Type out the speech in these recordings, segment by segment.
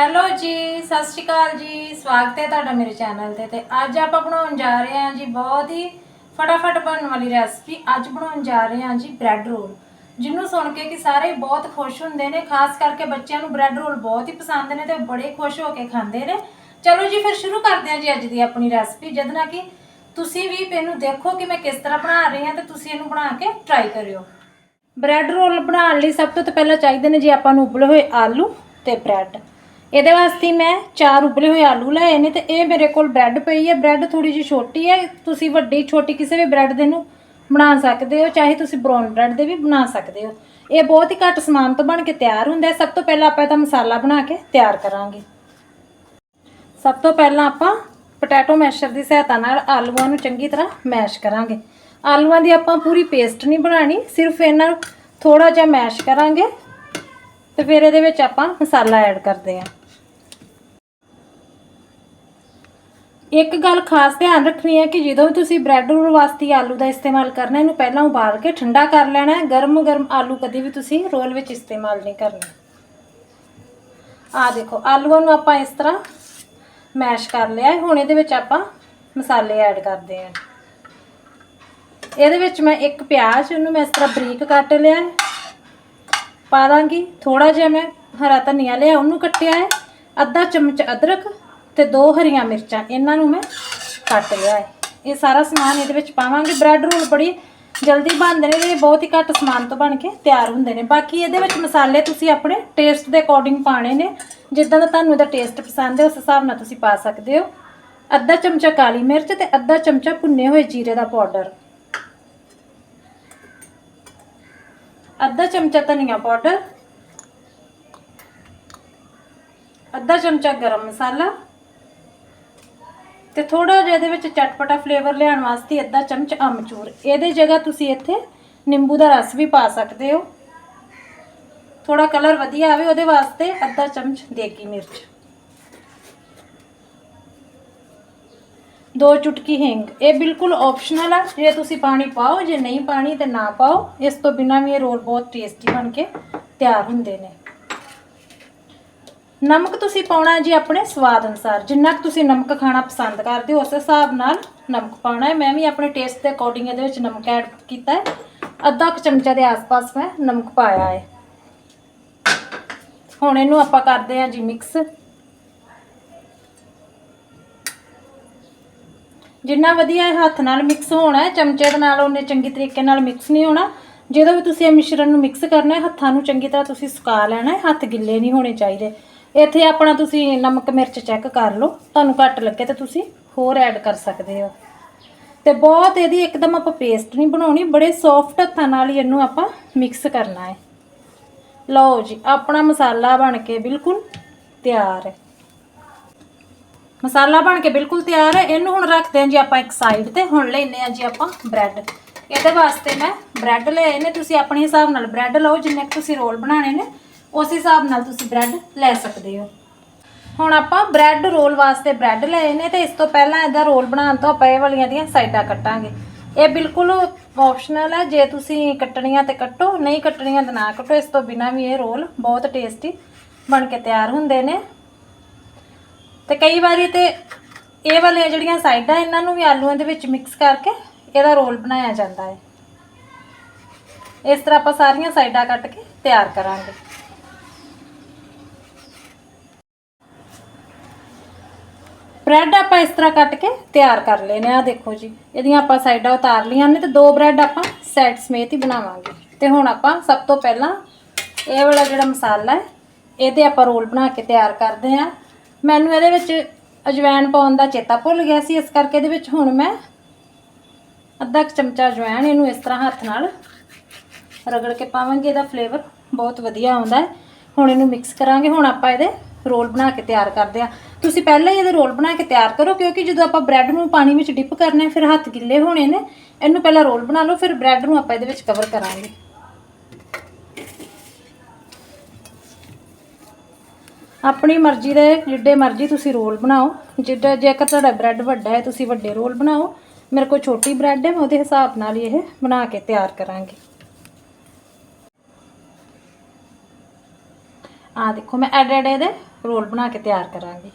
Hello ਜੀ, ਸਤਿ ਸ਼੍ਰੀ ਅਕਾਲ ਜੀ। ਸਵਾਗਤ ਹੈ ਤੁਹਾਡਾ ਮੇਰੇ ਚੈਨਲ ਤੇ ਤੇ ਅੱਜ ਆਪਾਂ ਬਣਾਉਣ ਜਾ ਰਹੇ ਹਾਂ ਜੀ ਬਹੁਤ ਹੀ ਫਟਾਫਟ ਬਣਨ ਵਾਲੀ ਰੈਸਪੀ ਅੱਜ ਬਣਾਉਣ ਜਾ ਰਹੇ ਹਾਂ ਜੀ ਬ੍ਰੈਡ ਰੋਲ ਜਿਹਨੂੰ ਸੁਣ ਕੇ ਕਿ ਸਾਰੇ ਬਹੁਤ ਖੁਸ਼ ਹੁੰਦੇ ਨੇ, ਖਾਸ ਕਰਕੇ ਬੱਚਿਆਂ ਨੂੰ ਬ੍ਰੈਡ ਰੋਲ ਬਹੁਤ ਹੀ ਪਸੰਦ ਨੇ ਤੇ ਬੜੇ ਖੁਸ਼ ਹੋ ਕੇ ਖਾਂਦੇ ਨੇ। ਚਲੋ ਜੀ, ਫਿਰ ਸ਼ੁਰੂ ਕਰਦੇ ਹਾਂ ਜੀ ਅੱਜ ਦੀ ਆਪਣੀ ਰੈਸਪੀ ਜਦ ਨਾ ਕਿ ਤੁਸੀਂ ਵੀ ਇਹਨੂੰ ਦੇਖੋ ਕਿ ਮੈਂ ਕਿਸ ਤਰ੍ਹਾਂ ਬਣਾ ਰਹੀ ਹਾਂ ਤੇ ਤੁਸੀਂ ਇਹਨੂੰ ਬਣਾ ਕੇ ਟਰਾਈ ਕਰਿਓ। ਬ੍ਰੈਡ ਰੋਲ ਬਣਾਉਣ ਲਈ ਸਭ ਤੋਂ ਪਹਿਲਾਂ ਚਾਹੀਦੇ ਨੇ ਜੀ ਆਪਾਂ ਨੂੰ ਉਬਲੇ ਹੋਏ ਆਲੂ ਤੇ ਬ੍ਰੈਡ ਇਹਦੇ ਵਾਸਤੇ ਮੈਂ ਚਾਰ ਉਬਲੇ ਹੋਏ ਆਲੂ ਲਏ ਨੇ ਤੇ ਇਹ ਮੇਰੇ ਕੋਲ ਬ੍ਰੈਡ ਪਈ ਹੈ। ਬ੍ਰੈਡ ਥੋੜੀ ਜਿਹੀ ਛੋਟੀ ਹੈ। ਤੁਸੀਂ ਵੱਡੀ, ਛੋਟੀ ਕਿਸੇ ਵੀ ਬ੍ਰੈਡ ਦੇ ਨੂੰ ਬਣਾ ਸਕਦੇ ਹੋ, ਚਾਹੇ ਤੁਸੀਂ ਬ੍ਰਾਊਨ ਬ੍ਰੈਡ ਦੇ ਵੀ ਬਣਾ ਸਕਦੇ ਹੋ। ਇਹ ਬਹੁਤ ਹੀ ਘੱਟ ਸਮਾਨ ਤੋਂ ਬਣ ਕੇ ਤਿਆਰ ਹੁੰਦਾ ਸਭ ਤੋਂ ਪਹਿਲਾਂ ਆਪਾਂ ਇਹਦਾ ਮਸਾਲਾ ਬਣਾ ਕੇ ਤਿਆਰ ਕਰਾਂਗੇ। ਸਭ ਤੋਂ ਪਹਿਲਾਂ ਆਪਾਂ ਪੋਟੈਟੋ ਮੈਸ਼ਰ ਦੀ ਸਹਾਇਤਾ ਨਾਲ ਆਲੂਆਂ ਨੂੰ ਚੰਗੀ ਤਰ੍ਹਾਂ ਮੈਸ਼ ਕਰਾਂਗੇ। ਆਲੂਆਂ ਦੀ ਆਪਾਂ ਪੂਰੀ ਪੇਸਟ ਨਹੀਂ ਬਣਾਣੀ ਸਿਰਫ ਇਹਨਾਂ ਨੂੰ ਥੋੜਾ ਜਿਹਾ ਮੈਸ਼ ਕਰਾਂਗੇ ਤੇ ਫਿਰ ਇਹਦੇ ਵਿੱਚ ਆਪਾਂ ਮਸਾਲਾ ਐਡ ਕਰਦੇ ਹਾਂ। ਇੱਕ ਗੱਲ ਖਾਸ ਧਿਆਨ ਰੱਖਣੀ ਹੈ ਕਿ ਜਦੋਂ ਵੀ ਤੁਸੀਂ ਬ੍ਰੈਡ ਰੋਲ ਵਾਸਤੇ ਆਲੂ ਦਾ ਇਸਤੇਮਾਲ ਕਰਨਾ, ਇਹਨੂੰ ਪਹਿਲਾਂ ਉਬਾਲ ਕੇ ਠੰਡਾ ਕਰ ਲੈਣਾ ਹੈ। ਗਰਮ ਗਰਮ ਆਲੂ ਕਦੇ ਵੀ ਤੁਸੀਂ ਰੋਲ ਵਿੱਚ ਇਸਤੇਮਾਲ ਨਹੀਂ ਕਰਨਾ। ਆ ਦੇਖੋ, ਆਲੂਆਂ ਨੂੰ ਆਪਾਂ ਇਸ ਤਰ੍ਹਾਂ ਮੈਸ਼ ਕਰ ਲਿਆ ਹੈ। ਹੁਣ ਇਹਦੇ ਵਿੱਚ ਆਪਾਂ ਮਸਾਲੇ ਐਡ ਕਰਦੇ ਹਾਂ। ਇਹਦੇ ਵਿੱਚ ਮੈਂ ਇੱਕ ਪਿਆਜ਼ ਉਹਨੂੰ ਮੈਂ ਇਸ ਤਰ੍ਹਾਂ ਬਰੀਕ ਕੱਟ ਲਿਆ ਪਾ ਦਾਂਗੀ। ਥੋੜਾ ਜਿਹਾ ਮੈਂ ਹਰਾ ਧਨੀਆ ਲਿਆ, ਉਹਨੂੰ ਕੱਟਿਆ ਹੈ। ਅੱਧਾ ਚਮਚ ਅਦਰਕ ਤੇ ਦੋ ਹਰੀਆਂ ਮਿਰਚਾਂ, ਇਹਨਾਂ ਨੂੰ ਮੈਂ ਕੱਟ ਲਿਆ ਹੈ। ਇਹ ਸਾਰਾ ਸਮਾਨ ਇਹਦੇ ਵਿੱਚ ਪਾਵਾਂਗੇ। ਬ੍ਰੈਡ ਰੋਲ ਬੜੀ ਜਲਦੀ ਬਣਦੇ ਨੇ ਤੇ ਇਹ ਬਹੁਤ ਹੀ ਘੱਟ ਸਮਾਨ ਤੋਂ ਬਣ ਕੇ ਤਿਆਰ ਹੁੰਦੇ ਨੇ। ਬਾਕੀ ਇਹਦੇ ਵਿੱਚ ਮਸਾਲੇ ਤੁਸੀਂ ਆਪਣੇ ਟੇਸਟ ਦੇ ਅਕੋਰਡਿੰਗ ਪਾਣੇ ਨੇ। ਜਿੱਦਾਂ ਦਾ ਤੁਹਾਨੂੰ ਇਹਦਾ ਟੇਸਟ ਪਸੰਦ ਹੈ, ਉਸ ਹਿਸਾਬ ਨਾਲ ਤੁਸੀਂ ਪਾ ਸਕਦੇ ਹੋ। ਅੱਧਾ ਚਮਚਾ ਕਾਲੀ ਮਿਰਚ ਤੇ ਅੱਧਾ ਚਮਚਾ ਭੁੰਨੇ ਹੋਏ ਜੀਰੇ ਦਾ ਪਾਊਡਰ ਅੱਧਾ ਚਮਚਾ ਧਨੀਆ ਪਾਊਡਰ ਅੱਧਾ ਚਮਚਾ ਗਰਮ ਮਸਾਲਾ। ਤੇ ਥੋੜਾ ਜਿਹਾ ਇਹਦੇ ਵਿੱਚ ਚਟਪਟਾ ਫਲੇਵਰ ਲਿਆਉਣ ਵਾਸਤੇ ਅੱਧਾ ਚਮਚ ਅਮਚੂਰ। ਇਹਦੇ ਜਗ੍ਹਾ ਤੁਸੀਂ ਇੱਥੇ ਨਿੰਬੂ ਦਾ ਰਸ ਵੀ ਪਾ ਸਕਦੇ ਹੋ। ਥੋੜਾ ਕਲਰ ਵਧੀਆ ਆਵੇ ਉਹਦੇ ਵਾਸਤੇ ਅੱਧਾ ਚਮਚ ਦੇਗੀ ਮਿਰਚ। ਦੋ ਚੁਟਕੀ ਹਿੰਗ। ਇਹ ਬਿਲਕੁਲ ਆਪਸ਼ਨਲ ਆ। ਜੇ ਤੁਸੀਂ ਪਾਣੀ ਪਾਓ, ਜੇ ਨਹੀਂ ਪਾਣੀ ਤੇ ਨਾ ਪਾਓ, ਇਸ ਤੋਂ ਬਿਨਾ ਵੀ ਇਹ ਰੋਲ ਬਹੁਤ ਟੇਸਟੀ ਬਣ ਕੇ ਤਿਆਰ ਹੁੰਦੇ ਨੇ। ਨਮਕ ਤੁਸੀਂ ਪਾਉਣਾ ਜੀ ਆਪਣੇ ਸਵਾਦ ਅਨੁਸਾਰ। ਜਿੰਨਾ ਕੁ ਤੁਸੀਂ ਨਮਕ ਖਾਣਾ ਪਸੰਦ ਕਰਦੇ ਹੋ, ਉਸ ਹਿਸਾਬ ਨਾਲ ਨਮਕ ਪਾਉਣਾ ਹੈ। ਮੈਂ ਵੀ ਆਪਣੇ ਟੇਸਟ ਦੇ ਅਕੋਰਡਿੰਗ ਇਹਦੇ ਵਿੱਚ ਨਮਕ ਐਡ ਕੀਤਾ ਹੈ। ਅੱਧਾ ਕੁ ਚਮਚਾ ਦੇ ਆਸ-ਪਾਸ ਮੈਂ ਨਮਕ ਪਾਇਆ ਹੈ। ਹੁਣ ਇਹਨੂੰ ਆਪਾਂ ਕਰਦੇ ਹਾਂ ਜੀ ਮਿਕਸ ਜਿੰਨਾ ਵਧੀਆ ਇਹ ਹੱਥ ਨਾਲ ਮਿਕਸ ਹੋਣਾ ਹੈ, ਚਮਚੇ ਦੇ ਨਾਲ ਉਹਨੇ ਚੰਗੀ ਤਰੀਕੇ ਨਾਲ ਮਿਕਸ ਨਹੀਂ ਹੋਣਾ। ਜਦੋਂ ਵੀ ਤੁਸੀਂ ਇਹ ਮਿਸ਼ਰਣ ਨੂੰ ਮਿਕਸ ਕਰਨਾ ਹੈ, ਹੱਥਾਂ ਨੂੰ ਚੰਗੀ ਤਰ੍ਹਾਂ ਤੁਸੀਂ ਸੁਕਾ ਲੈਣਾ ਹੈ। ਹੱਥ ਗਿੱਲੇ ਨਹੀਂ ਹੋਣੇ ਚਾਹੀਦੇ। ਇੱਥੇ ਆਪਣਾ ਤੁਸੀਂ ਨਮਕ ਮਿਰਚ ਚੈੱਕ ਕਰ ਲਓ। ਤੁਹਾਨੂੰ ਘੱਟ ਲੱਗੇ ਤਾਂ ਤੁਸੀਂ ਹੋਰ ਐਡ ਕਰ ਸਕਦੇ ਹੋ। ਤੇ ਬਹੁਤ ਇਹਦੀ ਇੱਕਦਮ ਆਪਾਂ ਪੇਸਟ ਨਹੀਂ ਬਣਾਉਣੀ, ਬੜੇ ਸੌਫਟ ਹੱਥਾਂ ਨਾਲ ਹੀ ਇਹਨੂੰ ਆਪਾਂ ਮਿਕਸ ਕਰਨਾ ਹੈ। ਲਓ ਜੀ, ਆਪਣਾ ਮਸਾਲਾ ਬਣ ਕੇ ਬਿਲਕੁਲ ਤਿਆਰ ਹੈ। ਮਸਾਲਾ ਬਣ ਕੇ ਬਿਲਕੁਲ ਤਿਆਰ ਹੈ। ਇਹਨੂੰ ਹੁਣ ਰੱਖਦੇ ਹਾਂ ਜੀ ਆਪਾਂ ਇੱਕ ਸਾਈਡ ਤੇ। ਹੁਣ ਲੈਨੇ ਆ ਜੀ ਆਪਾਂ ਬ੍ਰੈਡ ਇਹਦੇ ਵਾਸਤੇ ਮੈਂ ਬ੍ਰੈਡ ਲਏ ਨੇ। ਤੁਸੀਂ ਆਪਣੇ ਹਿਸਾਬ ਨਾਲ ਬ੍ਰੈਡ ਲਓ, ਜਿੰਨੇ ਕੁ ਤੁਸੀਂ ਰੋਲ ਬਣਾਣੇ ਨੇ। ਉਸ ਹਿਸਾਬ ਨਾਲ ਤੁਸੀਂ ਬ੍ਰੈਡ ਲੈ ਸਕਦੇ ਹੋ। ਹੁਣ ਆਪਾਂ ਬ੍ਰੈਡ ਰੋਲ ਵਾਸਤੇ ਬ੍ਰੈਡ ਲਏ ਨੇ ਤੇ ਇਸ ਤੋਂ ਪਹਿਲਾਂ ਇਹਦਾ ਰੋਲ ਬਣਾਉਣ ਤੋਂ ਆਪਾਂ ਇਹ ਵਾਲੀਆਂ ਦੀਆਂ ਸਾਈਡਾਂ ਕੱਟਾਂਗੇ। ਇਹ ਬਿਲਕੁਲ ਆਪਸ਼ਨਲ ਹੈ, ਜੇ ਤੁਸੀਂ ਕੱਟਣੀਆਂ ਤੇ ਕੱਟੋ, ਨਹੀਂ ਕੱਟਣੀਆਂ ਤਾਂ ਨਾ ਕੱਟੋ। ਇਸ ਤੋਂ ਬਿਨਾ ਵੀ ਇਹ ਰੋਲ ਬਹੁਤ ਟੇਸਟੀ ਬਣ ਕੇ ਤਿਆਰ ਹੁੰਦੇ ਨੇ। ਤੇ ਕਈ ਵਾਰੀ ਤੇ ਇਹ ਵਾਲੀਆਂ ਜਿਹੜੀਆਂ ਸਾਈਡਾਂ ਇਹਨਾਂ ਨੂੰ ਵੀ ਆਲੂਆਂ ਦੇ ਵਿੱਚ ਮਿਕਸ ਕਰਕੇ ਇਹਦਾ ਰੋਲ ਬਣਾਇਆ ਜਾਂਦਾ ਹੈ। ਇਸ ਤਰ੍ਹਾਂ ਆਪਾਂ ਸਾਰੀਆਂ ਸਾਈਡਾਂ ਕੱਟ ਕੇ ਤਿਆਰ ਕਰਾਂਗੇ। ਬ੍ਰੈਡ ਆਪਾਂ ਇਸ ਤਰ੍ਹਾਂ ਕੱਟ ਕੇ ਤਿਆਰ ਕਰ ਲੈਨੇ ਆ ਦੇਖੋ ਜੀ। ਇਹਦੀਆਂ ਆਪਾਂ ਸਾਈਡਾਂ ਉਤਾਰ ਲਈਆਂ ਨੇ ਤੇ ਦੋ ਬ੍ਰੈਡ ਆਪਾਂ ਸੈਟ ਸਮੇਤ ਹੀ ਬਣਾਵਾਂਗੇ। ਤੇ ਹੁਣ ਆਪਾਂ ਸਭ ਤੋਂ ਪਹਿਲਾਂ ਇਹ ਵਾਲਾ ਜਿਹੜਾ ਮਸਾਲਾ ਹੈ, ਇਹਦੇ ਆਪਾਂ ਰੋਲ ਬਣਾ ਕੇ ਤਿਆਰ ਕਰਦੇ ਆ ਮੈਨੂੰ ਇਹਦੇ ਵਿੱਚ ਅਜਵਾਇਣ ਪਾਉਣ ਦਾ ਚੇਤਾ ਭੁੱਲ ਗਿਆ ਸੀ, ਇਸ ਕਰਕੇ ਇਹਦੇ ਵਿੱਚ ਹੁਣ ਮੈਂ ਅੱਧਾ ਕੁ ਚਮਚਾ ਅਜਵਾਇਣ ਇਹਨੂੰ ਇਸ ਤਰ੍ਹਾਂ ਹੱਥ ਨਾਲ ਰਗੜ ਕੇ ਪਾਵਾਂਗੇ, ਇਹਦਾ ਫਲੇਵਰ ਬਹੁਤ ਵਧੀਆ ਆਉਂਦਾ ਹੈ। ਹੁਣ ਇਹਨੂੰ ਮਿਕਸ ਕਰਾਂਗੇ, ਹੁਣ ਆਪਾਂ ਇਹਦੇ ਰੋਲ ਬਣਾ ਕੇ ਤਿਆਰ ਕਰਦੇ ਆ ਤੁਸੀਂ ਪਹਿਲਾਂ ਹੀ ਇਹਦੇ ਰੋਲ ਬਣਾ ਕੇ ਤਿਆਰ ਕਰੋ, ਕਿਉਂਕਿ ਜਦੋਂ ਆਪਾਂ ਬ੍ਰੈਡ ਨੂੰ ਪਾਣੀ ਵਿੱਚ ਡਿਪ ਕਰਨਾ ਹੈ, ਫਿਰ ਹੱਥ ਗਿੱਲੇ ਹੋਣੇ ਨੇ, ਇਹਨੂੰ ਪਹਿਲਾਂ ਰੋਲ ਬਣਾ ਲਓ, ਫਿਰ ਬ੍ਰੈਡ ਨੂੰ ਆਪਾਂ ਇਹਦੇ ਵਿੱਚ ਕਵਰ ਕਰਾਂਗੇ। ਆਪਣੀ ਮਰਜ਼ੀ ਦੇ ਜਿੱਡੇ ਮਰਜ਼ੀ ਤੁਸੀਂ ਰੋਲ ਬਣਾਓ, ਜਿੱਡਾ, ਜੇਕਰ ਤੁਹਾਡਾ ਬ੍ਰੈਡ ਵੱਡਾ ਹੈ, ਤੁਸੀਂ ਵੱਡੇ ਰੋਲ ਬਣਾਓ। ਮੇਰੇ ਕੋਲ ਛੋਟੀ ਬ੍ਰੈਡ ਹੈ, ਮੈਂ ਉਹਦੇ ਹਿਸਾਬ ਨਾਲ ਹੀ ਇਹ ਬਣਾ ਕੇ ਤਿਆਰ ਕਰਾਂਗੀ। ਆ ਦੇਖੋ, ਮੈਂ ਐਡ ਐਡ ਇਹਦੇ ਰੋਲ ਬਣਾ ਕੇ ਤਿਆਰ ਕਰਾਂਗੀ।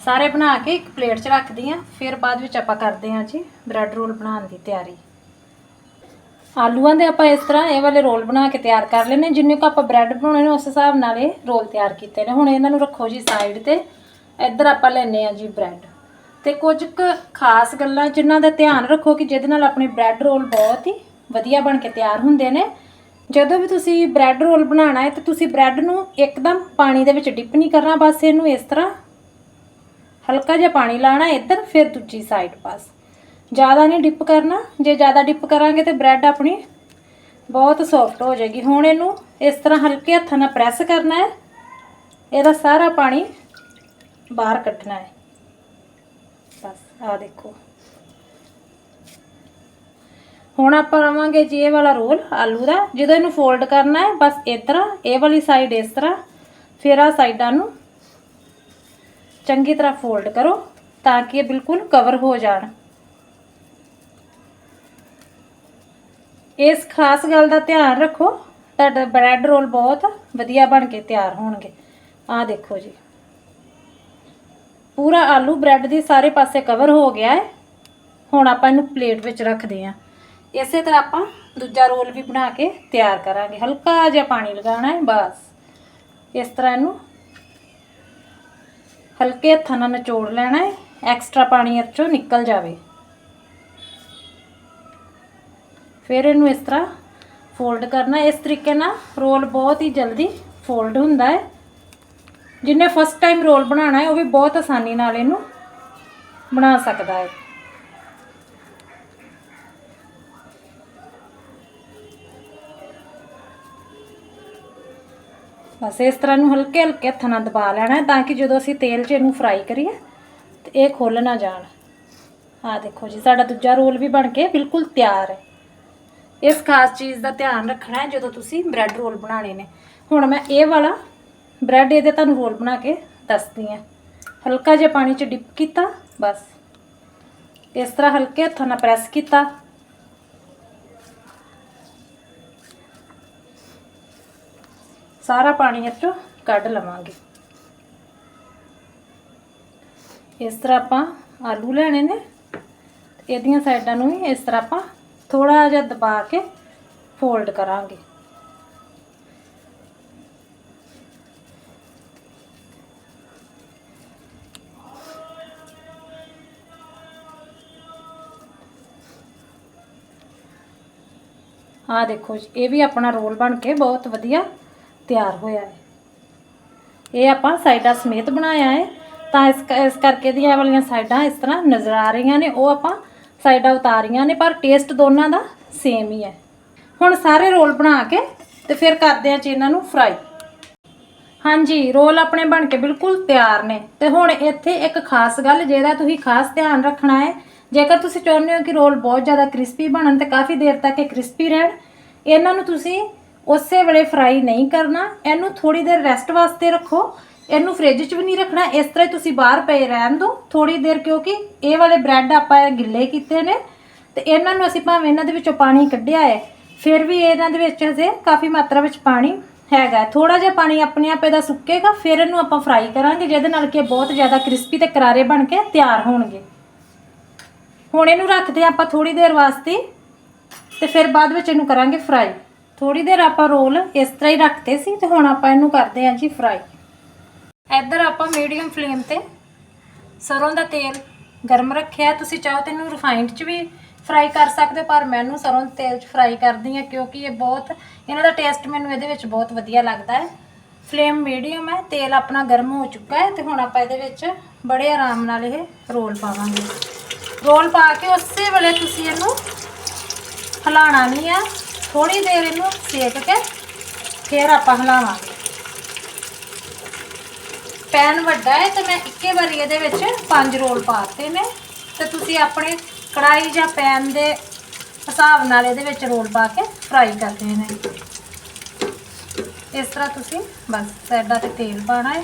ਸਾਰੇ ਬਣਾ ਕੇ ਇੱਕ ਪਲੇਟ 'ਚ ਰੱਖਦੀ ਆ ਫਿਰ ਬਾਅਦ ਵਿੱਚ ਆਪਾਂ ਕਰਦੇ ਹਾਂ ਜੀ ਬ੍ਰੈਡ ਰੋਲ ਬਣਾਉਣ ਦੀ ਤਿਆਰੀ। ਆਲੂਆਂ ਦੇ ਆਪਾਂ ਇਸ ਤਰ੍ਹਾਂ ਇਹ ਵਾਲੇ ਰੋਲ ਬਣਾ ਕੇ ਤਿਆਰ ਕਰ ਲੈਨੇ ਜਿੰਨੇ ਕੁ ਆਪਾਂ ਬ੍ਰੈਡ ਬਣਾਉਣੇ ਨੇ ਉਸ ਹਿਸਾਬ ਨਾਲ ਇਹ ਰੋਲ ਤਿਆਰ ਕੀਤੇ ਨੇ। ਹੁਣ ਇਹਨਾਂ ਨੂੰ ਰੱਖੋ ਜੀ ਸਾਈਡ ਤੇ, ਇੱਧਰ ਆਪਾਂ ਲੈਨੇ ਆ ਜੀ ਬ੍ਰੈਡ। ਤੇ ਕੁਝ ਕੁ ਖਾਸ ਗੱਲਾਂ ਜਿਨ੍ਹਾਂ ਦਾ ਧਿਆਨ ਰੱਖੋ ਕਿ ਜਿਹਦੇ ਨਾਲ ਆਪਣੇ ਬ੍ਰੈਡ ਰੋਲ ਬਹੁਤ ਹੀ ਵਧੀਆ ਬਣ ਕੇ ਤਿਆਰ ਹੁੰਦੇ ਨੇ। ਜਦੋਂ ਵੀ ਤੁਸੀਂ ਬ੍ਰੈਡ ਰੋਲ ਬਣਾਉਣਾ ਹੈ, ਤਾਂ ਤੁਸੀਂ ਬ੍ਰੈਡ ਨੂੰ ਇੱਕਦਮ ਪਾਣੀ ਦੇ ਵਿੱਚ ਡਿਪ ਨਹੀਂ ਕਰਨਾ, ਬਸ ਇਹਨੂੰ ਇਸ ਤਰ੍ਹਾਂ ਹਲਕਾ ਜਿਹਾ ਪਾਣੀ ਲਾਣਾ ਇੱਧਰ, ਫਿਰ ਦੂਜੀ ਸਾਈਡ ਪਾਸ ਜ਼ਿਆਦਾ ਨਹੀਂ ਡਿਪ ਕਰਨਾ, ਜੇ ਜ਼ਿਆਦਾ ਡਿਪ ਕਰਾਂਗੇ ਤੇ ਬ੍ਰੈਡ ਆਪਣੀ ਬਹੁਤ ਸੌਫਟ ਹੋ ਜਾਏਗੀ। ਹੁਣ ਇਹਨੂੰ ਇਸ ਤਰ੍ਹਾਂ ਹਲਕੇ ਹੱਥਾਂ ਨਾਲ ਪ੍ਰੈਸ ਕਰਨਾ ਹੈ। ਇਹਦਾ ਸਾਰਾ ਪਾਣੀ ਬਾਹਰ ਕੱਢਣਾ ਹੈ। ਬਸ ਆ ਦੇਖੋ। ਹੁਣ ਆਪਾਂ ਲਵਾਂਗੇ ਜੀ ਇਹ ਵਾਲਾ ਰੋਲ, ਆਲੂ ਦਾ। ਜਦੋਂ ਇਹਨੂੰ ਫੋਲਡ ਕਰਨਾ ਹੈ, ਬਸ ਇਸ ਤਰ੍ਹਾਂ, ਇਹ ਵਾਲੀ ਸਾਈਡ ਇਸ ਤਰ੍ਹਾਂ। ਫਿਰ ਆ ਸਾਈਡਾਂ ਨੂੰ ਚੰਗੀ ਤਰ੍ਹਾਂ ਫੋਲਡ ਕਰੋ ਤਾਂ ਕਿ ਇਹ ਬਿਲਕੁਲ ਕਵਰ ਹੋ ਜਾਣ। ਇਸ ਖਾਸ ਗੱਲ ਦਾ ਧਿਆਨ ਰੱਖੋ, ਤੁਹਾਡਾ ਬ੍ਰੈਡ ਰੋਲ ਬਹੁਤ ਵਧੀਆ ਬਣ ਕੇ ਤਿਆਰ ਹੋਣਗੇ। ਆਹ ਦੇਖੋ ਜੀ। ਪੂਰਾ ਆਲੂ ਬ੍ਰੈਡ ਦੀ ਸਾਰੇ ਪਾਸੇ ਕਵਰ ਹੋ ਗਿਆ ਹੈ। ਹੁਣ ਆਪਾਂ ਇਹਨੂੰ ਪਲੇਟ ਵਿੱਚ ਰੱਖਦੇ ਹਾਂ। ਇਸੇ ਤਰ੍ਹਾਂ ਆਪਾਂ ਦੂਜਾ ਰੋਲ ਵੀ ਬਣਾ ਕੇ ਤਿਆਰ ਕਰਾਂਗੇ। ਹਲਕਾ ਜਿਹਾ ਪਾਣੀ ਲਗਾਉਣਾ ਹੈ, ਬਸ। ਇਸ ਤਰ੍ਹਾਂ ਇਹਨੂੰ ਹਲਕੇ ਹੱਥਾਂ ਨਾਲ ਨਿਚੋੜ ਲੈਣਾ ਹੈ ਐਕਸਟਰਾ ਪਾਣੀ ਇਹ 'ਚੋਂ ਨਿਕਲ ਜਾਵੇ। ਫਿਰ ਇਹਨੂੰ ਇਸ ਤਰ੍ਹਾਂ ਫੋਲਡ ਕਰਨਾ, ਇਸ ਤਰੀਕੇ ਨਾਲ ਰੋਲ ਬਹੁਤ ਹੀ ਜਲਦੀ ਫੋਲਡ ਹੁੰਦਾ ਹੈ। ਜਿਹਨੇ ਫਸਟ ਟਾਈਮ ਰੋਲ ਬਣਾਉਣਾ ਹੈ, ਉਹ ਵੀ ਬਹੁਤ ਆਸਾਨੀ ਨਾਲ ਇਹਨੂੰ ਬਣਾ ਸਕਦਾ ਹੈ। ਬਸ ਇਸ ਤਰ੍ਹਾਂ ਨੂੰ ਹਲਕੇ ਹਲਕੇ ਹੱਥਾਂ ਨਾਲ ਦਬਾ ਲੈਣਾ ਤਾਂ ਕਿ ਜਦੋਂ ਅਸੀਂ ਤੇਲ 'ਚ ਇਹਨੂੰ ਫਰਾਈ ਕਰੀਏ, ਤੇ ਇਹ ਖੁੱਲ ਨਾ ਜਾਣ। ਆਹ ਦੇਖੋ ਜੀ, ਸਾਡਾ ਦੂਜਾ ਰੋਲ ਵੀ ਬਣ ਕੇ ਬਿਲਕੁਲ ਤਿਆਰ ਹੈ। ਇਸ ਖਾਸ ਚੀਜ਼ ਦਾ ਧਿਆਨ ਰੱਖਣਾ ਹੈ ਜਦੋਂ ਤੁਸੀਂ ਬ੍ਰੈਡ ਰੋਲ ਬਣਾਉਣੇ ਨੇ। ਹੁਣ ਮੈਂ ਇਹ ਵਾਲਾ ਬ੍ਰੈਡ ਇਹਦੇ ਤੁਹਾਨੂੰ ਰੋਲ ਬਣਾ ਕੇ ਦੱਸਦੀ ਹਾਂ। ਹਲਕਾ ਜਿਹਾ ਪਾਣੀ 'ਚ ਡਿਪ ਕੀਤਾ, ਬਸ। ਇਸ ਤਰ੍ਹਾਂ ਹਲਕੇ ਹੱਥਾਂ ਨਾਲ ਪ੍ਰੈਸ ਕੀਤਾ। ਸਾਰਾ ਪਾਣੀ ਇਹ 'ਚੋਂ ਕੱਢ ਲਵਾਂਗੇ ਇਸ ਤਰ੍ਹਾਂ ਆਪਾਂ ਆਲੂ ਲੈਣੇ ਨੇ ਇਹਦੀਆਂ ਸਾਈਡਾਂ ਨੂੰ ਵੀ ਇਸ ਤਰ੍ਹਾਂ ਆਪਾਂ ਥੋੜਾ ਜਿਹਾ ਦਬਾ ਕੇ ਫੋਲਡ ਕਰਾਂਗੇ ਆਹ ਦੇਖੋ ਜੀ ਇਹ ਵੀ ਆਪਣਾ ਰੋਲ ਬਣ ਕੇ ਬਹੁਤ ਵਧੀਆ ਤਿਆਰ ਹੋਇਆ ਹੈ। ਇਹ ਆਪਾਂ ਸਾਈਡਾਂ ਸਮੇਤ ਬਣਾਇਆ ਹੈ। ਤਾਂ ਇਸ ਕ- ਇਸ ਕਰਕੇ ਦੀਆਂ ਵਾਲੀਆਂ ਸਾਈਡਾਂ ਇਸ ਤਰ੍ਹਾਂ ਨਜ਼ਰ ਆ ਰਹੀਆਂ ਨੇ। ਉਹ ਆਪਾਂ ਸਾਈਡਾਂ ਉਤਾਰੀਆਂ ਨੇ, ਪਰ ਟੇਸਟ ਦੋਨਾਂ ਦਾ ਸੇਮ ਹੀ ਹੈ। ਹੁਣ ਸਾਰੇ ਰੋਲ ਬਣਾ ਕੇ ਤੇ ਫਿਰ ਕਰਦੇ ਹਾਂ ਜੀ ਇਹਨਾਂ ਨੂੰ ਫਰਾਈ ਹਾਂਜੀ, ਰੋਲ ਆਪਣੇ ਬਣ ਕੇ ਬਿਲਕੁਲ ਤਿਆਰ ਨੇ। ਤੇ ਹੁਣ ਇੱਥੇ ਇੱਕ ਖਾਸ ਗੱਲ ਜਿਹਦਾ ਤੁਸੀਂ ਖਾਸ ਧਿਆਨ ਰੱਖਣਾ ਹੈ। ਜੇਕਰ ਤੁਸੀਂ ਚਾਹੁੰਦੇ ਹੋ ਕਿ ਰੋਲ ਬਹੁਤ ਜ਼ਿਆਦਾ ਕ੍ਰਿਸਪੀ ਬਣਨ ਤੇ ਕਾਫੀ ਦੇਰ ਤੱਕ ਇਹ ਕ੍ਰਿਸਪੀ ਰਹਿਣ, ਇਹਨਾਂ ਨੂੰ ਤੁਸੀਂ ਉਸੇ ਵੇਲੇ ਫਰਾਈ ਨਹੀਂ ਕਰਨਾ, ਇਹਨੂੰ ਥੋੜੀ ਦੇਰ ਰੈਸਟ ਵਾਸਤੇ ਰੱਖੋ। ਇਹਨੂੰ ਫ੍ਰਿਜ 'ਚ ਵੀ ਨਹੀਂ ਰੱਖਣਾ, ਇਸ ਤਰ੍ਹਾਂ ਹੀ ਤੁਸੀਂ ਬਾਹਰ ਪਏ ਰਹਿਣ ਦਿਓ ਥੋੜੀ ਦੇਰ, ਕਿਉਂਕਿ ਇਹ ਵਾਲੇ ਬ੍ਰੈਡ ਆਪਾਂ ਇਹ ਗਿੱਲੇ ਕੀਤੇ ਨੇ, ਤੇ ਇਹਨਾਂ ਨੂੰ ਅਸੀਂ ਭਾਵੇਂ ਇਹਨਾਂ ਦੇ ਵਿੱਚੋਂ ਪਾਣੀ ਕੱਢਿਆ ਹੈ, ਫਿਰ ਵੀ ਇਹਨਾਂ ਦੇ ਵਿੱਚ ਅਜੇ ਕਾਫੀ ਮਾਤਰਾ ਵਿੱਚ ਪਾਣੀ ਹੈਗਾ ਥੋੜਾ ਜਿਹਾ ਪਾਣੀ ਆਪਣੇ ਆਪ ਇਹਦਾ ਸੁੱਕੇਗਾ, ਫਿਰ ਇਹਨੂੰ ਆਪਾਂ ਫਰਾਈ ਕਰਾਂਗੇ, ਜਿਹਦੇ ਨਾਲ ਕਿ ਇਹ ਬਹੁਤ ਜ਼ਿਆਦਾ ਕ੍ਰਿਸਪੀ ਤੇ ਕਰਾਰੇ ਬਣ ਕੇ ਤਿਆਰ ਹੋਣਗੇ। ਹੁਣ ਇਹਨੂੰ ਰੱਖਦੇ ਹਾਂ ਆਪਾਂ ਥੋੜੀ ਦੇਰ ਵਾਸਤੇ, ਤੇ ਫਿਰ ਬਾਅਦ ਵਿੱਚ ਇਹਨੂੰ ਕਰਾਂਗੇ ਫਰਾਈ ਥੋੜੀ ਦੇਰ ਆਪਾਂ ਰੋਲ ਇਸ ਤਰ੍ਹਾਂ ਹੀ ਰੱਖਤੇ ਸੀ ਤੇ ਹੁਣ ਆਪਾਂ ਇਹਨੂੰ ਕਰਦੇ ਹਾਂ ਜੀ ਫਰਾਈ ਇੱਧਰ ਆਪਾਂ ਮੀਡੀਅਮ ਫਲੇਮ ਤੇ ਸਰੋਂ ਦਾ ਤੇਲ ਗਰਮ ਰੱਖਿਆ। ਤੁਸੀਂ ਚਾਹੋ ਤੇ ਇਹਨੂੰ ਰਿਫਾਈਨਡ 'ਚ ਵੀ ਫਰਾਈ ਕਰ ਸਕਦੇ ਹੋ, ਪਰ ਇਹਨੂੰ ਸਰੋਂ ਦੇ ਤੇਲ 'ਚ ਫਰਾਈ ਕਰਦੀ ਹਾਂ ਕਿਉਂਕਿ ਇਹ ਬਹੁਤ ਇਹਨਾਂ ਦਾ ਟੇਸਟ ਮੈਨੂੰ ਇਹਦੇ ਵਿੱਚ ਬਹੁਤ ਵਧੀਆ ਲੱਗਦਾ ਹੈ। ਫਲੇਮ ਮੀਡੀਅਮ ਹੈ ਤੇਲ ਆਪਣਾ ਗਰਮ ਹੋ ਚੁੱਕਾ ਹੈ ਤੇ ਹੁਣ ਆਪਾਂ ਇਹਦੇ ਵਿੱਚ ਬੜੇ ਆਰਾਮ ਨਾਲ ਇਹ ਰੋਲ ਪਾਵਾਂਗੇ। ਰੋਲ ਪਾ ਕੇ ਉਸੇ ਵੇਲੇ ਤੁਸੀਂ ਇਹਨੂੰ ਹਿਲਾਣਾ ਨਹੀਂ ਹੈ। ਥੋੜੀ ਦੇਰ ਇਹਨੂੰ ਸੇਕ ਕੇ ਫਿਰ ਆਪਾਂ ਹਿਲਾਵਾਂਗੇ। ਪੈਨ ਵੱਡਾ ਹੈ ਤੇ ਮੈਂ ਇੱਕੇ ਵਾਰੀ ਇਹਦੇ ਵਿੱਚ ਪੰਜ ਰੋਲ ਪਾਤੇ ਨੇ ਤੇ ਤੁਸੀਂ ਆਪਣੇ ਕੜਾਈ ਜਾਂ ਪੈਨ ਦੇ ਹਿਸਾਬ ਨਾਲ ਇਹਦੇ ਵਿੱਚ ਰੋਲ ਪਾ ਕੇ ਫਰਾਈ ਕਰਦੇ ਨੇ। ਇਸ ਤਰ੍ਹਾਂ ਤੁਸੀਂ ਬਸ ਸਾਈਡਾਂ ਤੇ ਤੇਲ ਪਾਣਾ ਹੈ।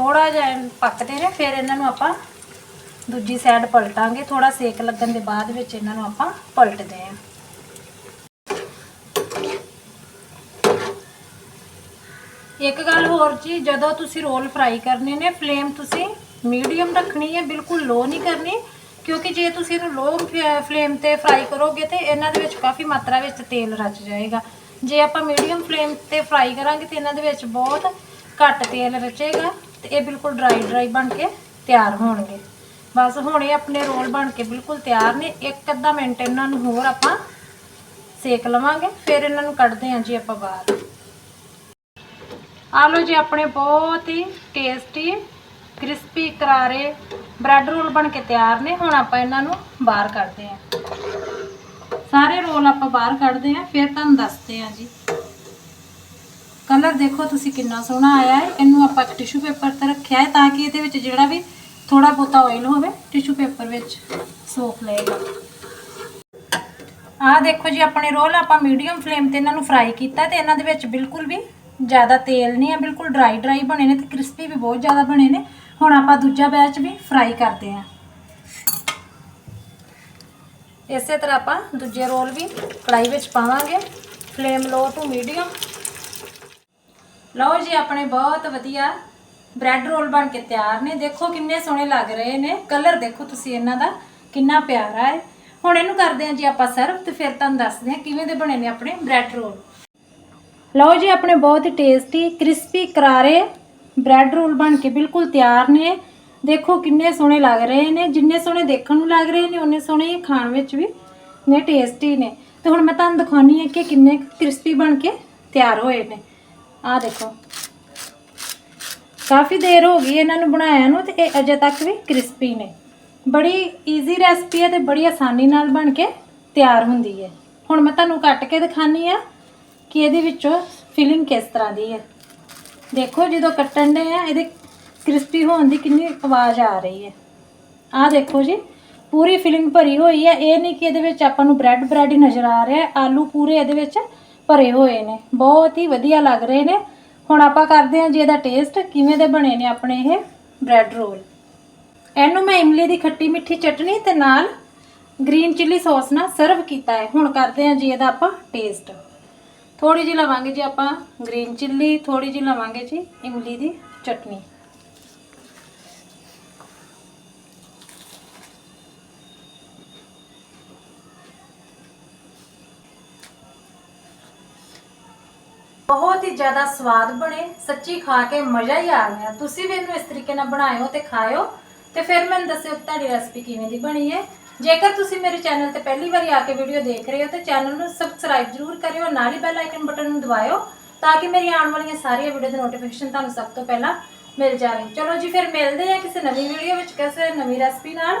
ਥੋੜਾ ਜਿਹਾ ਪੱਕਦੇ ਨੇ, ਫਿਰ ਇਹਨਾਂ ਨੂੰ ਆਪਾਂ ਦੂਜੀ ਸਾਈਡ ਪਲਟਾਂਗੇ। ਥੋੜਾ ਸੇਕ ਲੱਗਣ ਦੇ ਬਾਅਦ ਵਿੱਚ ਇਹਨਾਂ ਨੂੰ ਆਪਾਂ ਪਲਟਦੇ ਆਂ ਇੱਕ ਗੱਲ ਹੋਰ ਜੀ, ਜਦੋਂ ਤੁਸੀਂ ਰੋਲ ਫਰਾਈ ਕਰਨੇ ਨੇ, ਫਲੇਮ ਤੁਸੀਂ ਮੀਡੀਅਮ ਰੱਖਣੀ ਹੈ, ਬਿਲਕੁਲ ਲੋ ਨਹੀਂ ਕਰਨੀ, ਕਿਉਂਕਿ ਜੇ ਤੁਸੀਂ ਇਹਨੂੰ ਲੋ ਫਲੇਮ ਤੇ ਫਰਾਈ ਕਰੋਗੇ ਤੇ ਇਹਨਾਂ ਦੇ ਵਿੱਚ ਕਾਫੀ ਮਾਤਰਾ ਵਿੱਚ ਤੇਲ ਰਚ ਜਾਏਗਾ। ਜੇ ਆਪਾਂ ਮੀਡੀਅਮ ਫਲੇਮ ਤੇ ਫਰਾਈ ਕਰਾਂਗੇ ਤੇ ਇਹਨਾਂ ਦੇ ਵਿੱਚ ਬਹੁਤ ਘੱਟ ਤੇਲ ਰਚੇਗਾ। ਤੇ ਇਹ ਬਿਲਕੁਲ ਡਰਾਈ ਡਰਾਈ ਬਣ ਕੇ ਤਿਆਰ ਹੋਣਗੇ। ਬਸ ਹੁਣ ਇਹ ਆਪਣੇ ਰੋਲ ਬਣ ਕੇ ਬਿਲਕੁਲ ਤਿਆਰ ਨੇ। ਇੱਕ ਅੱਧਾ ਮਿੰਟ ਇਹਨਾਂ ਨੂੰ ਹੋਰ ਆਪਾਂ ਸੇਕ ਲਵਾਂਗੇ, ਫਿਰ ਇਹਨਾਂ ਨੂੰ ਕੱਢਦੇ ਹਾਂ ਜੀ ਆਪਾਂ ਬਾਹਰ। ਆ ਲਓ ਜੀ ਆਪਣੇ ਬਹੁਤ ਹੀ ਟੇਸਟੀ ਕ੍ਰਿਸਪੀ ਕਰਾਰੇ ਬ੍ਰੈਡ ਰੋਲ ਬਣ ਕੇ ਤਿਆਰ ਨੇ। ਹੁਣ ਆਪਾਂ ਇਹਨਾਂ ਨੂੰ ਬਾਹਰ ਕੱਢਦੇ ਹਾਂ। ਸਾਰੇ ਰੋਲ ਆਪਾਂ ਬਾਹਰ ਕੱਢਦੇ ਹਾਂ, ਫਿਰ ਤੁਹਾਨੂੰ ਦੱਸਦੇ ਹਾਂ ਜੀ। ਕਲਰ ਦੇਖੋ ਤੁਸੀਂ ਕਿੰਨਾ ਸੋਹਣਾ ਆਇਆ ਹੈ। ਇਹਨੂੰ ਆਪਾਂ ਟਿਸ਼ੂ ਪੇਪਰ ਤੇ ਰੱਖਿਆ ਹੈ ਤਾਂ ਕਿ ਇਹਦੇ ਵਿੱਚ ਜਿਹੜਾ ਵੀ ਥੋੜਾ ਬਹੁਤਾ ਆਇਲ ਹੋਵੇ ਟਿਸ਼ੂ ਪੇਪਰ ਵਿੱਚ ਸੋਖ ਲਏਗਾ। ਆਹ ਦੇਖੋ ਜੀ, ਆਪਣੇ ਰੋਲ ਆਪਾਂ ਮੀਡੀਅਮ ਫਲੇਮ ਤੇ ਇਹਨਾਂ ਨੂੰ ਫਰਾਈ ਕੀਤਾ ਤੇ ਇਹਨਾਂ ਦੇ ਵਿੱਚ ਬਿਲਕੁਲ ਵੀ ਜ਼ਿਆਦਾ ਤੇਲ ਨਹੀਂ ਹੈ, ਬਿਲਕੁਲ ਡਰਾਈ ਡਰਾਈ ਬਣੇ ਨੇ ਤੇ ਕ੍ਰਿਸਪੀ ਵੀ ਬਹੁਤ ਜ਼ਿਆਦਾ ਬਣੇ ਨੇ। ਹੁਣ ਆਪਾਂ ਦੂਜਾ ਬੈਚ ਵੀ ਫਰਾਈ ਕਰਦੇ ਹਾਂ। ਇਸੇ ਤਰ੍ਹਾਂ ਆਪਾਂ ਦੂਜੇ ਰੋਲ ਵੀ ਕੜਾਈ ਵਿੱਚ ਪਾਵਾਂਗੇ। ਫਲੇਮ ਲੋ ਟੂ ਮੀਡੀਅਮ ਲਓ ਜੀ, ਆਪਣੇ ਬਹੁਤ ਵਧੀਆ ਬ੍ਰੈਡ ਰੋਲ ਬਣ ਕੇ ਤਿਆਰ ਨੇ। ਦੇਖੋ ਕਿੰਨੇ ਸੋਹਣੇ ਲੱਗ ਰਹੇ ਨੇ। ਕਲਰ ਦੇਖੋ ਤੁਸੀਂ ਇਹਨਾਂ ਦਾ, ਕਿੰਨਾ ਪਿਆਰਾ ਹੈ। ਹੁਣ ਇਹਨੂੰ ਕਰਦੇ ਹਾਂ ਜੀ ਆਪਾਂ ਸਰਵ ਤੇ ਫਿਰ ਤੁਹਾਨੂੰ ਦੱਸਦੇ ਹਾਂ ਕਿਵੇਂ ਦੇ ਬਣੇ ਨੇ ਆਪਣੇ ਬ੍ਰੈਡ ਰੋਲ ਲਓ ਜੀ, ਆਪਣੇ ਬਹੁਤ ਟੇਸਟੀ ਕ੍ਰਿਸਪੀ ਕਰਾਰੇ ਬ੍ਰੈਡ ਰੋਲ ਬਣ ਕੇ ਬਿਲਕੁਲ ਤਿਆਰ ਨੇ। ਦੇਖੋ ਕਿੰਨੇ ਸੋਹਣੇ ਲੱਗ ਰਹੇ ਨੇ। ਜਿੰਨੇ ਸੋਹਣੇ ਦੇਖਣ ਨੂੰ ਲੱਗ ਰਹੇ ਨੇ ਉਹਨੇ ਸੋਹਣੇ ਖਾਣ ਵਿੱਚ ਵੀ ਨੇ ਟੇਸਟੀ ਨੇ। ਤੇ ਹੁਣ ਮੈਂ ਤੁਹਾਨੂੰ ਦਿਖਾਉਣੀ ਹੈ ਕਿ ਕਿੰਨੇ ਕ੍ਰਿਸਪੀ ਬਣ ਕੇ ਤਿਆਰ ਹੋਏ ਨੇ। ਆਹ ਦੇਖੋ। ਕਾਫੀ ਦੇਰ ਹੋ ਗਈ ਇਹਨਾਂ ਨੂੰ ਬਣਾਇਆ ਨੂੰ ਤੇ ਇਹ ਅਜੇ ਤੱਕ ਵੀ ਕ੍ਰਿਸਪੀ ਨੇ। ਬੜੀ ਈਜ਼ੀ ਰੈਸਪੀ ਹੈ ਤੇ ਬੜੀ ਆਸਾਨੀ ਨਾਲ ਬਣ ਕੇ ਤਿਆਰ ਹੁੰਦੀ ਹੈ। ਹੁਣ ਮੈਂ ਤੁਹਾਨੂੰ ਕੱਟ ਕੇ ਦਿਖਾਨੀ ਆ ਕਿ ਇਹਦੇ ਵਿੱਚੋਂ ਫਿਲਿੰਗ ਕਿਸ ਤਰ੍ਹਾਂ ਦੀ ਹੈ। ਦੇਖੋ ਜਦੋਂ ਕੱਟਣ ਦੇ ਆ, ਇਹਦੇ ਕ੍ਰਿਸਪੀ ਹੋਣ ਦੀ ਕਿੰਨੀ ਆਵਾਜ਼ ਆ ਰਹੀ ਹੈ। ਆਹ ਦੇਖੋ ਜੀ, ਪੂਰੀ ਫਿਲਿੰਗ ਭਰੀ ਹੋਈ ਹੈ। ਇਹ ਨਹੀਂ ਕਿ ਇਹਦੇ ਵਿੱਚ ਆਪਾਂ ਨੂੰ ਬ੍ਰੈਡ ਬ੍ਰੈਡ ਹੀ ਨਜ਼ਰ ਆ ਰਿਹਾ ਆਲੂ ਪੂਰੇ ਇਹਦੇ ਵਿੱਚ ਭਰੇ ਹੋਏ ਨੇ। ਬਹੁਤ ਹੀ ਵਧੀਆ ਲੱਗ ਰਹੇ ਨੇ। ਹੁਣ ਆਪਾਂ ਕਰਦੇ ਹਾਂ ਜੀ ਇਹਦਾ ਟੇਸਟ ਕਿਵੇਂ ਦੇ ਬਣੇ ਨੇ ਆਪਣੇ ਇਹ ਬ੍ਰੈਡ ਰੋਲ ਇਹਨੂੰ ਮੈਂ ਇਮਲੀ ਦੀ ਖੱਟੀ ਮਿੱਠੀ ਚਟਨੀ ਤੇ ਨਾਲ ਗ੍ਰੀਨ ਚਿੱਲੀ ਸੌਸ ਨਾਲ ਸਰਵ ਕੀਤਾ ਹੈ। ਹੁਣ ਕਰਦੇ ਹਾਂ ਜੀ ਇਹਦਾ ਆਪਾਂ ਟੇਸਟ ਥੋੜੀ ਜਿਹੀ ਲਵਾਂਗੇ ਜੀ ਆਪਾਂ ਗ੍ਰੀਨ ਚਿੱਲੀ ਥੋੜੀ ਜਿਹੀ ਲਵਾਂਗੇ ਜੀ ਇਮਲੀ ਦੀ ਚਟਨੀ। ਬਹੁਤ ਹੀ ਜ਼ਿਆਦਾ ਸਵਾਦ ਬਣੇ, ਸੱਚੀ ਖਾ ਕੇ ਮਜ਼ਾ ਹੀ ਆ ਗਿਆ ਤੁਸੀਂ ਵੀ ਇਹਨੂੰ ਇਸ ਤਰੀਕੇ ਨਾਲ ਬਣਾਇਓ ਤੇ ਖਾਇਓ। ਤੇ ਫਿਰ ਮੈਨੂੰ ਦੱਸਿਓ ਤੁਹਾਡੀ ਰੈਸਪੀ ਕਿਵੇਂ ਦੀ ਬਣੀ ਹੈ। ਜੇਕਰ ਤੁਸੀਂ ਮੇਰੇ ਚੈਨਲ ਤੇ ਪਹਿਲੀ ਵਾਰੀ ਆ ਕੇ ਵੀਡੀਓ ਦੇਖ ਰਹੇ ਹੋ, ਤੇ ਚੈਨਲ ਨੂੰ ਸਬਸਕ੍ਰਾਈਬ ਜ਼ਰੂਰ ਕਰਿਓ, ਨਾਲ ਹੀ ਬੈਲ ਆਈਕਨ ਬਟਨ ਨੂੰ ਦਬਾਇਓ, ਤਾਂ ਕਿ ਮੇਰੀ ਆਉਣ ਵਾਲੀਆਂ ਸਾਰੀਆਂ ਵੀਡੀਓ ਦੀ ਨੋਟੀਫਿਕੇਸ਼ਨ ਤੁਹਾਨੂੰ ਸਭ ਤੋਂ ਪਹਿਲਾਂ ਮਿਲ ਜਾਵੇ। ਚਲੋ ਜੀ, ਫਿਰ ਮਿਲਦੇ ਆ ਕਿਸੇ ਨਵੀਂ ਵੀਡੀਓ ਵਿੱਚ ਕਿਸੇ ਨਵੀਂ ਰੈਸਪੀ ਨਾਲ।